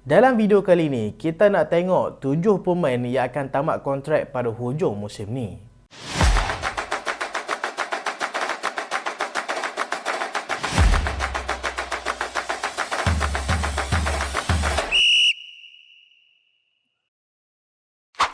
Dalam video kali ni, kita nak tengok 7 pemain yang akan tamat kontrak pada hujung musim ni.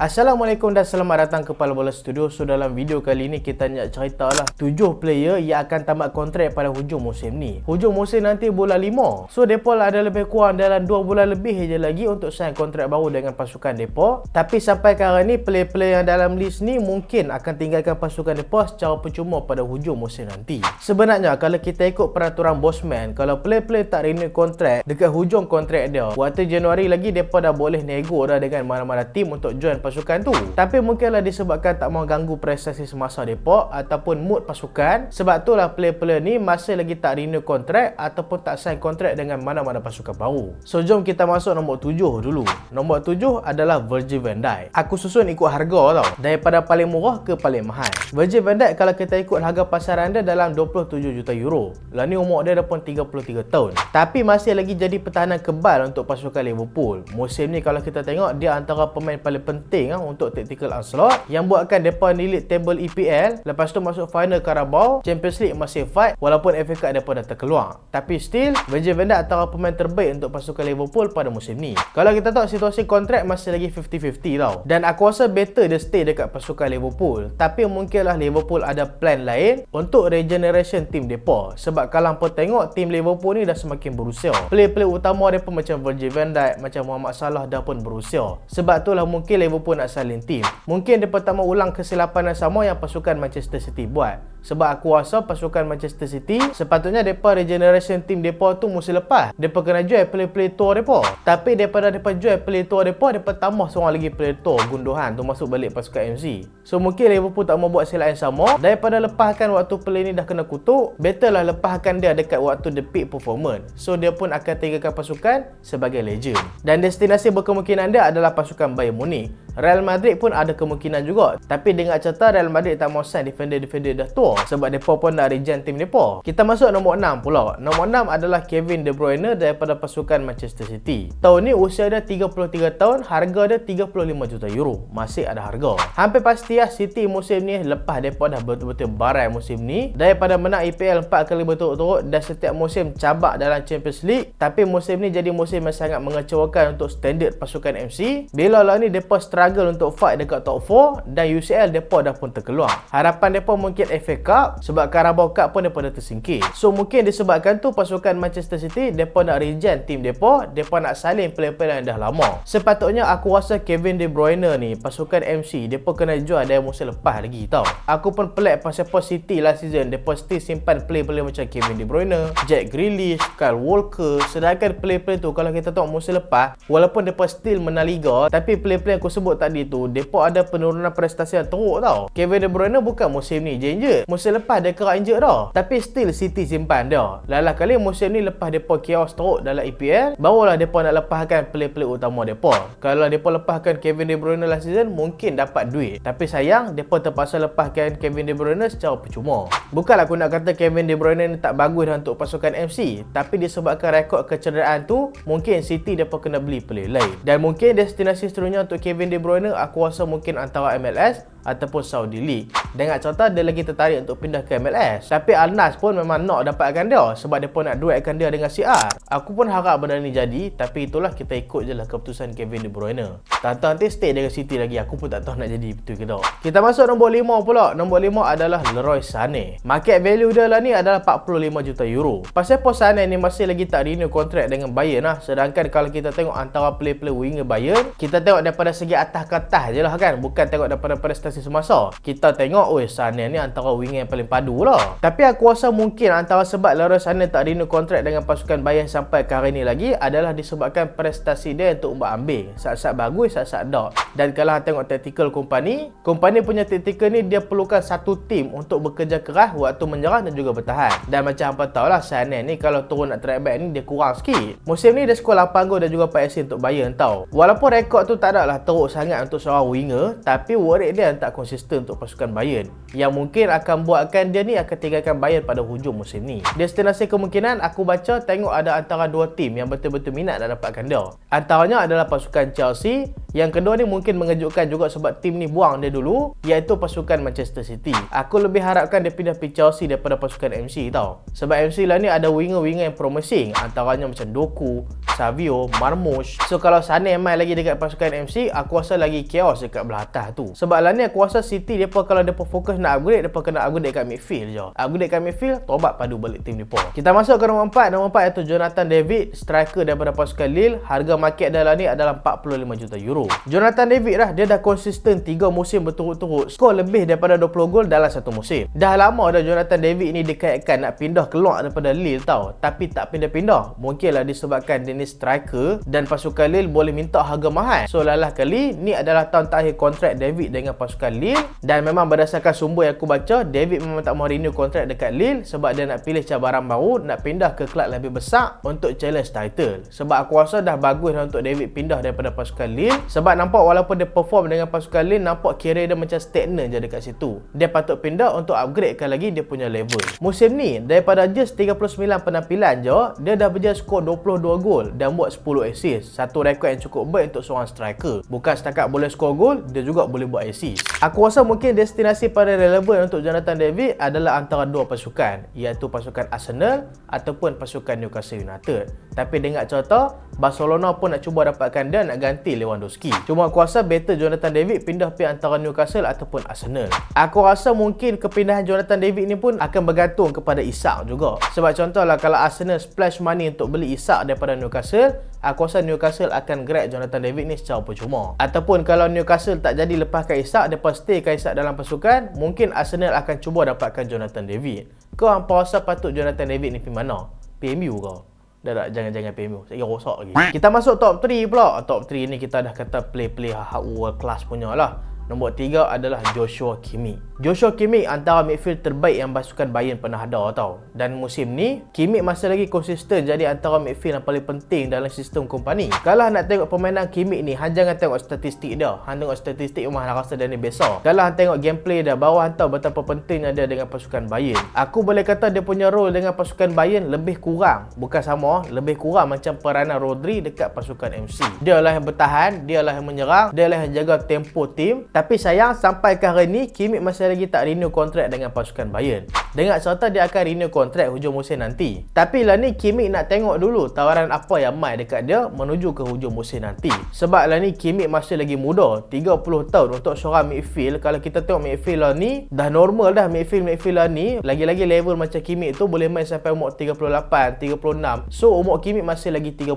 Assalamualaikum dan selamat datang ke Pala Bola Studio. So dalam video kali ni kita nak cerita lah 7 player yang akan tamat kontrak pada hujung musim ni. Hujung musim nanti bulan 5. So depa lah ada lebih kurang dalam 2 bulan lebih je lagi untuk sign kontrak baru dengan pasukan depa. Tapi sampai sekarang ni player-player yang dalam list ni mungkin akan tinggalkan pasukan depa secara percuma pada hujung musim nanti. Sebenarnya kalau kita ikut peraturan Bosman, kalau player-player tak renew kontrak dekat hujung kontrak dia, waktu Januari lagi depa dah boleh nego dah dengan mana-mana tim untuk join pasukan tu. Tapi mungkinlah disebabkan tak mau ganggu prestasi semasa depa ataupun mood pasukan. Sebab itulah player-player ni masih lagi tak renew kontrak ataupun tak sign kontrak dengan mana-mana pasukan baru. So jom kita masuk nombor tujuh dulu. Nombor tujuh adalah Virgil van Dijk. Aku susun ikut harga tau. Daripada paling murah ke paling mahal. Virgil van Dijk kalau kita ikut harga pasaran dia dalam 27 juta euro. Lah ni umur dia dah pun 33 tahun. Tapi masih lagi jadi pertahanan kebal untuk pasukan Liverpool. Musim ni kalau kita tengok dia antara pemain paling penting penting ah untuk tactical onslaught yang buatkan depa nilit table EPL lepas tu masuk final Carabao Champions League masih fight walaupun FA Cup depa dah terkeluar. Tapi still Virgil van Dijk antara pemain terbaik untuk pasukan Liverpool pada musim ni. Kalau kita tahu situasi kontrak masih lagi 50-50 tau. Dan aku rasa better dia stay dekat pasukan Liverpool. Tapi mungkinlah Liverpool ada plan lain untuk regeneration team depa. Sebab kalau hampa tengok team Liverpool ni dah semakin berusia player-player utama depa macam Virgil van Dijk macam Muhammad Salah dah pun berusia sebab itulah mungkin Liverpool pun nak salin tim. Mungkin dia mau ulang kesilapan yang sama yang pasukan Manchester City buat. Sebab aku rasa pasukan Manchester City sepatutnya depa regeneration team depa tu musim lepas. Depa kena jual play-play tour depa. Tapi daripada depa jual play tour depa, depa tambah seorang lagi play tour gunduhan tu masuk balik pasukan MC. So mungkin Liverpool tak mau buat silap yang sama daripada lepaskan waktu play ni dah kena kutuk, better lah lepaskan dia dekat waktu the peak performance. So dia pun akan tinggalkan pasukan sebagai legend. Dan destinasi berkemungkinan dia adalah pasukan Bayern Munich. Real Madrid pun ada kemungkinan juga. Tapi dengan cerita Real Madrid tak mau sign defender-defender dah tua sebab depa pun nak regen tim depa. Kita masuk nombor 6 pula. Nombor 6 adalah Kevin De Bruyne daripada pasukan Manchester City. Tahun ni usia dia 33 tahun, harga dia 35 juta euro. Masih ada harga. Hampir pasti lah City musim ni lepas depa dah betul-betul barai musim ni daripada menang EPL 4 kali berturut-turut dan setiap musim cabak dalam Champions League tapi musim ni jadi musim yang sangat mengecewakan untuk standard pasukan MC. Bila lah ni depa struggle untuk fight dekat top 4 dan UCL depa dah pun terkeluar. Harapan depa mungkin FA Cup sebab Carabao Cup pun depa dah tersingkir. So mungkin disebabkan tu pasukan Manchester City depa nak regen team depa, depa nak salin player-player yang dah lama. Sepatutnya aku rasa Kevin De Bruyne ni pasukan MC depa kena jual dari musim lepas lagi tau. Aku pun pelik pasal apa City last season depa still simpan player-player macam Kevin De Bruyne, Jack Grealish, Kyle Walker sedangkan player-player tu kalau kita tengok musim lepas walaupun depa still menang liga tapi player-player aku sebut tadi tu depa ada penurunan prestasi yang teruk tau Kevin De Bruyne bukan musim ni je musim lepas dia kena injured dah tapi still City simpan dia. Lalah kali musim ni lepas depa chaos teruk dalam EPL barulah depa nak lepaskan player-player utama depa. Kalau depa lepaskan Kevin De Bruyne last season mungkin dapat duit. Tapi sayang depa terpaksa lepaskan Kevin De Bruyne secara percuma. Bukanlah aku nak kata Kevin De Bruyne ni tak bagus dah untuk pasukan MC tapi disebabkan rekod kecederaan tu mungkin City depa kena beli player lain. Dan mungkin destinasi seterusnya untuk Kevin De Bruyne aku rasa mungkin antara MLS ataupun Saudi League. Dengan contoh dia lagi tertarik untuk pindah ke MLS. Tapi Al Nas pun memang nak dapatkan dia sebab dia pun nak duetkan dia dengan CR. Aku pun harap benda ni jadi tapi itulah kita ikut je lah keputusan Kevin De Bruyne. Tahu nanti stay dengan City lagi aku pun tak tahu nak jadi betul ke tak. Kita masuk nombor 5 pula. Nombor 5 adalah Leroy Sané. Market value dia lah ni adalah 45 juta euro. Pasal apa Sané ni masih lagi tak renew kontrak dengan Bayern lah. Sedangkan kalau kita tengok antara play-play winger Bayern, kita tengok daripada segi atas ke atas je lah kan. Bukan tengok daripada prestasi prestasi semasa. Kita tengok, oi Sané ni antara winger yang paling padu lah. Tapi aku rasa mungkin antara sebab Leroy Sané tak renew kontrak dengan pasukan Bayern sampai ke hari ni lagi adalah disebabkan prestasi dia untuk buat ambil. Saat-saat bagus, saat-saat tak. Dan kalau tengok tactical company, company punya tactical ni dia perlukan satu tim untuk bekerja keras waktu menyerang dan juga bertahan. Dan macam apa tahu lah Sané ni kalau turun nak track back ni dia kurang sikit. Musim ni dia skor 8 gol dan juga 4 assist untuk Bayern tau. Walaupun rekod tu tak ada lah teruk sangat untuk seorang winger, tapi worry dia tak konsisten untuk pasukan Bayern yang mungkin akan buatkan dia ni akan tinggalkan Bayern pada hujung musim ni. Destinasi kemungkinan aku baca tengok ada antara dua tim yang betul-betul minat nak dapatkan dia. Antaranya adalah pasukan Chelsea yang kedua ni mungkin mengejutkan juga sebab tim ni buang dia dulu iaitu pasukan Manchester City. Aku lebih harapkan dia pindah pergi Chelsea daripada pasukan MC tau. Sebab MC lah ni ada winger-winger yang promising antaranya macam Doku, Savio, Marmoush. So kalau Sané main lagi dekat pasukan MC, aku rasa lagi chaos dekat belah atas tu. Sebab lah ni aku rasa City depa kalau depa fokus nak upgrade depa kena upgrade dekat midfield je. Upgrade dekat midfield, tobat padu balik tim depa. Kita masuk ke nombor 4. Nombor 4 iaitu Jonathan David, striker daripada pasukan Lille. Harga market dia lah ni adalah 45 juta euro euro. Jonathan David lah dia dah konsisten 3 musim berturut-turut skor lebih daripada 20 gol dalam satu musim. Dah lama dah Jonathan David ni dikaitkan nak pindah keluar daripada Lille tau. Tapi tak pindah-pindah. Mungkinlah disebabkan dia ni striker dan pasukan Lille boleh minta harga mahal. So lalah kali ni adalah tahun terakhir kontrak David dengan pasukan Lille dan memang berdasarkan sumber yang aku baca David memang tak mahu renew kontrak dekat Lille sebab dia nak pilih cabaran baru nak pindah ke kelab lebih besar untuk challenge title. Sebab aku rasa dah bagus dah untuk David pindah daripada pasukan Lille sebab nampak walaupun dia perform dengan pasukan lain Nampak kira dia macam stagnan je dekat situ. Dia patut pindah untuk upgradekan lagi dia punya level. Musim ni daripada just 39 penampilan je Dia dah berjaya skor 22 gol Dan buat 10 assist. Satu rekod yang cukup baik untuk seorang striker. Bukan setakat boleh skor gol Dia juga boleh buat assist. Aku rasa mungkin destinasi paling relevan untuk Jonathan David Adalah antara dua pasukan Iaitu pasukan Arsenal Ataupun pasukan Newcastle United. Tapi dengar cerita Barcelona pun nak cuba dapatkan dia nak ganti Lewandowski Lewandowski. Cuma aku rasa better Jonathan David pindah pergi antara Newcastle ataupun Arsenal. Aku rasa mungkin kepindahan Jonathan David ni pun akan bergantung kepada Isak juga. Sebab contohlah kalau Arsenal splash money untuk beli Isak daripada Newcastle, aku rasa Newcastle akan grab Jonathan David ni secara percuma. Ataupun kalau Newcastle tak jadi lepaskan Isak, depa staykan Isak dalam pasukan, mungkin Arsenal akan cuba dapatkan Jonathan David. Kau hampa rasa patut Jonathan David ni pergi mana? PMU kau? Dah tak jangan-jangan PMU. Saya rosak lagi. Kita masuk top 3 pula. Top 3 ni kita dah kata play-play world class punya lah. Nombor tiga adalah Joshua Kimmich. Joshua Kimmich antara midfield terbaik yang pasukan Bayern pernah ada tau. Dan musim ni, Kimmich masih lagi konsisten jadi antara midfield yang paling penting dalam sistem kompani. Kalau nak tengok permainan Kimmich ni, hang jangan tengok statistik dia. Hang tengok statistik memang hang rasa dia ni biasa. Kalau hang tengok gameplay dia, bawa hang tahu betapa pentingnya dia dengan pasukan Bayern. Aku boleh kata dia punya role dengan pasukan Bayern lebih kurang. Bukan sama, lebih kurang macam peranan Rodri dekat pasukan MC. Dia lah yang bertahan, dia lah yang menyerang, dia lah yang jaga tempo tim. Tapi sayang sampai ke hari ni Kimmich masih lagi tak renew kontrak dengan pasukan Bayern. Dengar cerita dia akan renew kontrak hujung musim nanti. Tapi lah ni Kimmich nak tengok dulu tawaran apa yang mai dekat dia menuju ke hujung musim nanti. Sebab lah ni Kimmich masih lagi muda, 30 tahun untuk seorang midfield. Kalau kita tengok midfield lah ni dah normal dah midfield midfield lah ni. Lagi-lagi level macam Kimmich tu boleh main sampai umur 38, 36. So umur Kimmich masih lagi 30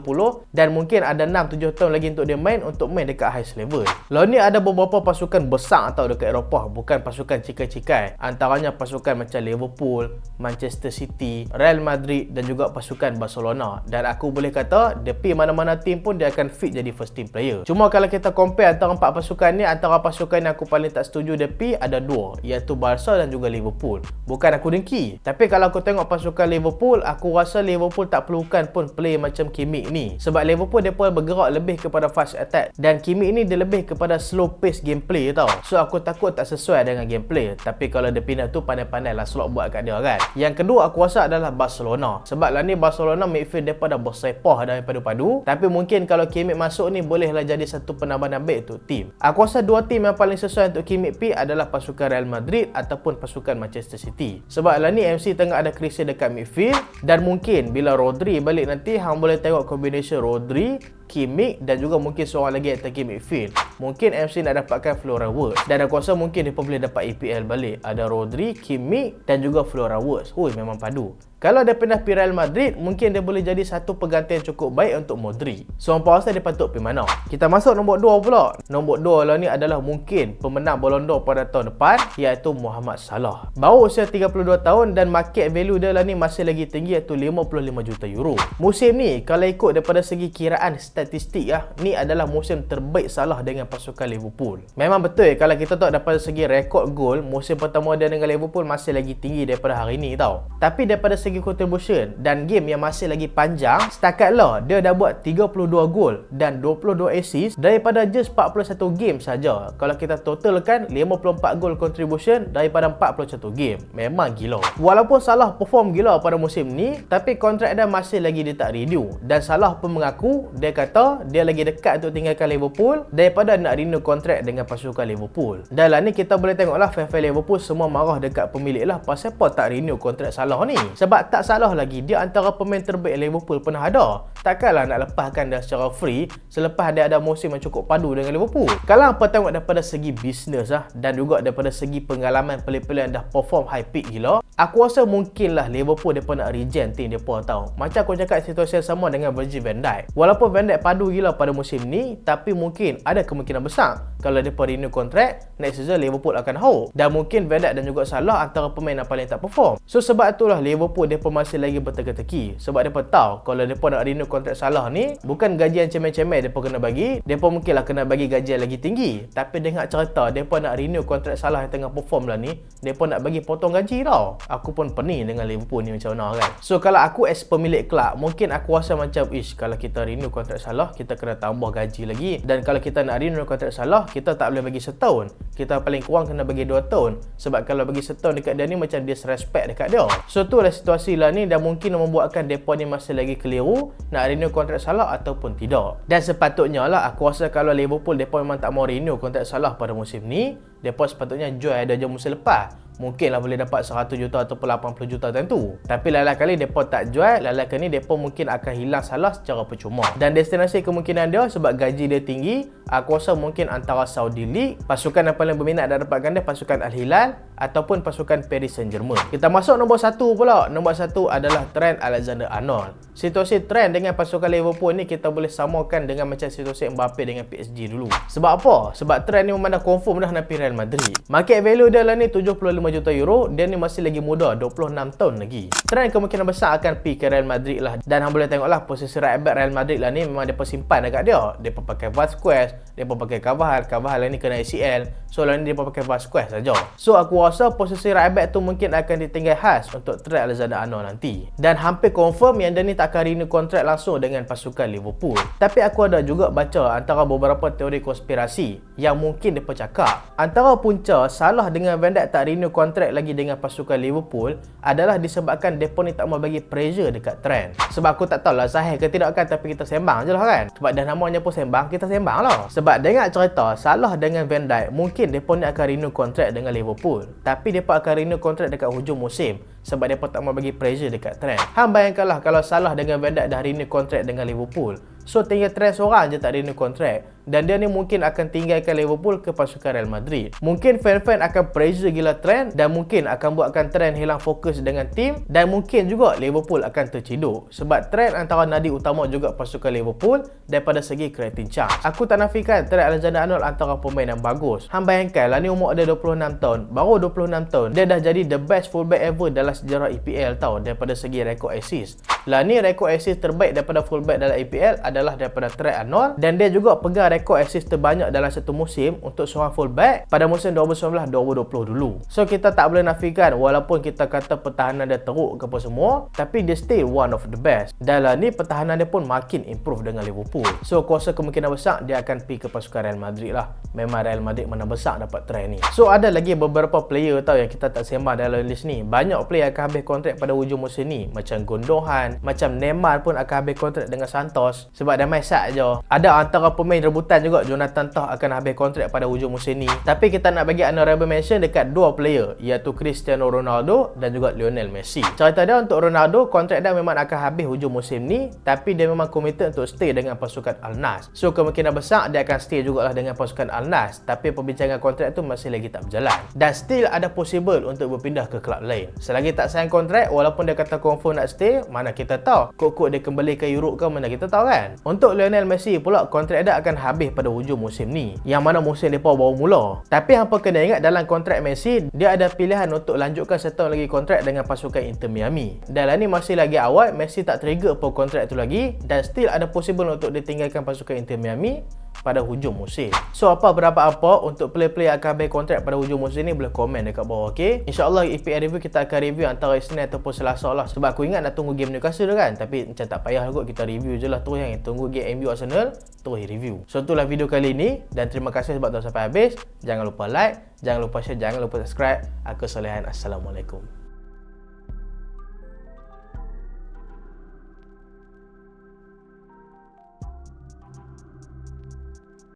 dan mungkin ada 6 7 tahun lagi untuk dia main untuk main dekat highest level. Lah ni ada beberapa pasukan pasukan besar tau dekat Eropah. Bukan pasukan cikai-cikai antaranya pasukan macam Liverpool Manchester City Real Madrid dan juga pasukan Barcelona. Dan aku boleh kata dia pergi mana-mana tim pun dia akan fit jadi first team player. Cuma kalau kita compare antara empat pasukan ni antara pasukan yang aku paling tak setuju dia pergi ada dua iaitu Barca dan juga Liverpool. Bukan aku dengki. Tapi kalau aku tengok pasukan Liverpool aku rasa Liverpool tak perlukan pun play macam Kimmich ni. Sebab Liverpool dia pun bergerak lebih kepada fast attack. Dan Kimmich ni dia lebih kepada slow pace gameplay gameplay tau. So aku takut tak sesuai dengan gameplay. Tapi kalau dia pindah tu pandai-pandai lah slot buat kat dia kan? Yang kedua aku rasa adalah Barcelona. Sebab lah ni Barcelona midfield dia pada bersepah dah padu-padu Tapi mungkin kalau Kimmich masuk ni bolehlah jadi satu penambahan baik untuk tim Aku rasa dua tim yang paling sesuai untuk Kimmich pi adalah pasukan Real Madrid Ataupun pasukan Manchester City. Sebab lah ni MC tengah ada krisis dekat midfield. Dan mungkin bila Rodri balik nanti Hang boleh tengok combination Rodri Kimmich dan juga mungkin seorang lagi attacking midfield. Mungkin MC nak dapatkan Flora Words dan aku rasa mungkin dia pun boleh dapat EPL balik. Ada Rodri, Kimmich dan juga Flora Words. Hui memang padu. Kalau dia pindah pergi Real Madrid, mungkin dia boleh jadi satu penggantian cukup baik untuk Modri. So, apa rasa dia patut pergi mana? Kita masuk nombor 2 pula. Nombor 2 lah ni adalah mungkin pemenang Ballon d'Or pada tahun depan, iaitu Muhammad Salah. Baru usia 32 tahun dan market value dia lah ni masih lagi tinggi iaitu 55 juta euro. Musim ni, kalau ikut daripada segi kiraan statistik ya, ni adalah musim terbaik Salah dengan pasukan Liverpool. Memang betul kalau kita tahu daripada segi rekod gol musim pertama dia dengan Liverpool masih lagi tinggi daripada hari ini tau. Tapi daripada segi contribution dan game yang masih lagi panjang, setakat lah dia dah buat 32 gol dan 22 assist daripada just 41 game saja. Kalau kita totalkan 54 gol contribution daripada 41 game. Memang gila. Walaupun Salah perform gila pada musim ni, tapi kontrak dia masih lagi dia tak renew dan Salah pun mengaku dia kata dia lagi dekat untuk tinggalkan Liverpool daripada nak renew kontrak dengan pasukan Liverpool. Dan lah ni kita boleh tengoklah fan-fan Liverpool semua marah dekat pemilik lah pasal apa tak renew kontrak Salah ni. Sebab tak salah lagi dia antara pemain terbaik Liverpool pernah ada. Takkanlah nak lepaskan dia secara free selepas dia ada musim yang cukup padu dengan Liverpool. Kalau apa tengok daripada segi bisnes lah dan juga daripada segi pengalaman pelih-pelih yang dah perform high peak gila, aku rasa mungkinlah Liverpool depa nak regen team depa tau. Macam aku cakap situasi yang sama dengan Virgil van Dijk. Walaupun Van Dijk padu gila pada musim ni, tapi mungkin ada kemungkinan besar kalau depa renew kontrak, next season Liverpool akan hold. Dan mungkin Dijk dan juga Salah antara pemain yang paling tak perform. So sebab itulah Liverpool depa masih lagi berteka-teki. Sebab depa tahu kalau depa nak renew kontrak Salah ni bukan gaji yang cemeh-cemeh depa kena bagi depa mungkinlah kena bagi gaji yang lagi tinggi. Tapi dengar cerita depa nak renew kontrak Salah yang tengah perform lah ni depa nak bagi potong gaji tau. Aku pun pening dengan Liverpool ni macam mana kan? So kalau aku as pemilik kelab mungkin aku rasa macam ish kalau kita renew kontrak Salah kita kena tambah gaji lagi. Dan kalau kita nak renew kontrak Salah kita tak boleh bagi setahun kita paling kurang kena bagi dua tahun sebab kalau bagi setahun dekat dia ni macam disrespect dekat dia so tu lah situasi lah ni dan mungkin membuatkan depa ni masih lagi keliru nak renew kontrak Salah ataupun tidak. Dan sepatutnya lah aku rasa kalau Liverpool depa memang tak mau renew kontrak Salah pada musim ni, depa sepatutnya jual ada je musim lepas. Mungkinlah boleh dapat 100 juta ataupun 80 juta tentu. Tapi lain kali depa tak jual, lain kali depa mungkin akan hilang Salah secara percuma. Dan destinasi kemungkinan dia sebab gaji dia tinggi, aku rasa mungkin antara Saudi League, pasukan yang paling berminat dan dapatkan dia pasukan Al Hilal ataupun pasukan Paris Saint-Germain. Kita masuk nombor satu pula. Nombor satu adalah Trent Alexander-Arnold. Situasi Trent dengan pasukan Liverpool ni kita boleh samakan dengan macam situasi Mbappe dengan PSG dulu. Sebab apa? Sebab Trent ni memang dah confirm dah nak pergi Real Madrid. Market value dia lah ni 75 juta euro. Dia ni masih lagi muda, 26 tahun lagi. Trent kemungkinan besar akan pergi ke Real Madrid lah. Dan hang boleh tengok lah posisi right back Real Madrid lah ni memang dia simpan dekat dia. Dia pakai Vasquez, dia pakai Cavahal, Cavahal lah ni kena ACL. So lah ni dia pakai Vasquez saja. So aku rasa posisi right back tu mungkin akan ditinggal khas untuk Trent Alexander-Arnold nanti. Dan hampir confirm yang dia ni tak akan renew kontrak langsung dengan pasukan Liverpool. Tapi aku ada juga baca antara beberapa teori konspirasi yang mungkin dia cakap. Antara punca salah dengan Van Dijk tak renew kontrak lagi dengan pasukan Liverpool adalah disebabkan depa ni tak mau bagi pressure dekat Trent. Sebab aku tak tahu lah sahih ke tidak kan tapi kita sembang je lah kan. Sebab dah namanya pun sembang, kita sembang lah. Sebab dengar cerita salah dengan Van Dijk mungkin depa ni akan renew kontrak dengan Liverpool. Tapi depa akan renew kontrak dekat hujung musim sebab depa tak mau bagi pressure dekat Trent. Hang bayangkanlah kalau salah dengan Van Dijk dah renew kontrak dengan Liverpool. So tinggal Trent seorang je tak renew kontrak dan dia ni mungkin akan tinggalkan Liverpool ke pasukan Real Madrid. Mungkin fan-fan akan pressure gila Trent dan mungkin akan buatkan Trent hilang fokus dengan tim dan mungkin juga Liverpool akan terciduk sebab Trent antara nadi utama juga pasukan Liverpool daripada segi creating chance. Aku tak nafikan Trent Alexander-Arnold antara pemain yang bagus. Hang bayangkan lah ni umur dia 26 tahun, baru 26 tahun dia dah jadi the best fullback ever dalam sejarah EPL tau daripada segi rekod assist. Lah ni rekod assist terbaik daripada fullback dalam EPL adalah daripada Trent Arnold dan dia juga pegang rekod assist terbanyak dalam satu musim untuk seorang fullback pada musim 2019-2020 dulu. So kita tak boleh nafikan walaupun kita kata pertahanan dia teruk ke apa semua tapi dia still one of the best. Dan lah ni pertahanan dia pun makin improve dengan Liverpool. So kuasa kemungkinan besar dia akan pergi ke pasukan Real Madrid lah. Memang Real Madrid mana besar dapat Trent ni. So ada lagi beberapa player tau yang kita tak sembah dalam list ni. Banyak player akan habis kontrak pada hujung musim ni macam Gondohan, macam Neymar pun akan habis kontrak dengan Santos sebab dia main sat je. Ada antara pemain rebutan juga Jonathan Tah akan habis kontrak pada hujung musim ni. Tapi kita nak bagi honorable mention dekat dua player iaitu Cristiano Ronaldo dan juga Lionel Messi. Cerita dia untuk Ronaldo kontrak dia memang akan habis hujung musim ni tapi dia memang committed untuk stay dengan pasukan Al Nassr. So kemungkinan besar dia akan stay jugalah dengan pasukan Al Nassr tapi perbincangan kontrak tu masih lagi tak berjalan. Dan still ada possible untuk berpindah ke klub lain. Selagi tak sign kontrak walaupun dia kata confirm nak stay, mana kita tahu. Kok-kok dia kembali ke Europe ke mana kita tahu kan. Untuk Lionel Messi pula kontrak dia akan habis pada hujung musim ni. Yang mana musim dia baru mula. Tapi hampa kena ingat dalam kontrak Messi dia ada pilihan untuk lanjutkan setahun lagi kontrak dengan pasukan Inter Miami. Dan lah ni masih lagi awal Messi tak trigger pun kontrak tu lagi dan still ada possible untuk ditinggalkan pasukan Inter Miami pada hujung musim. So apa berapa apa untuk player-player akan ambil kontrak pada hujung musim ni boleh komen dekat bawah okey. InsyaAllah EPL review kita akan review antara Isnin ataupun Selasa lah. Sebab aku ingat nak tunggu game Newcastle kan. Tapi macam tak payah kot kita review je lah tu yang tunggu game MU Arsenal terus review. So itulah video kali ni dan terima kasih sebab tonton sampai habis. Jangan lupa like, jangan lupa share, jangan lupa subscribe. Aku Solehan. Assalamualaikum.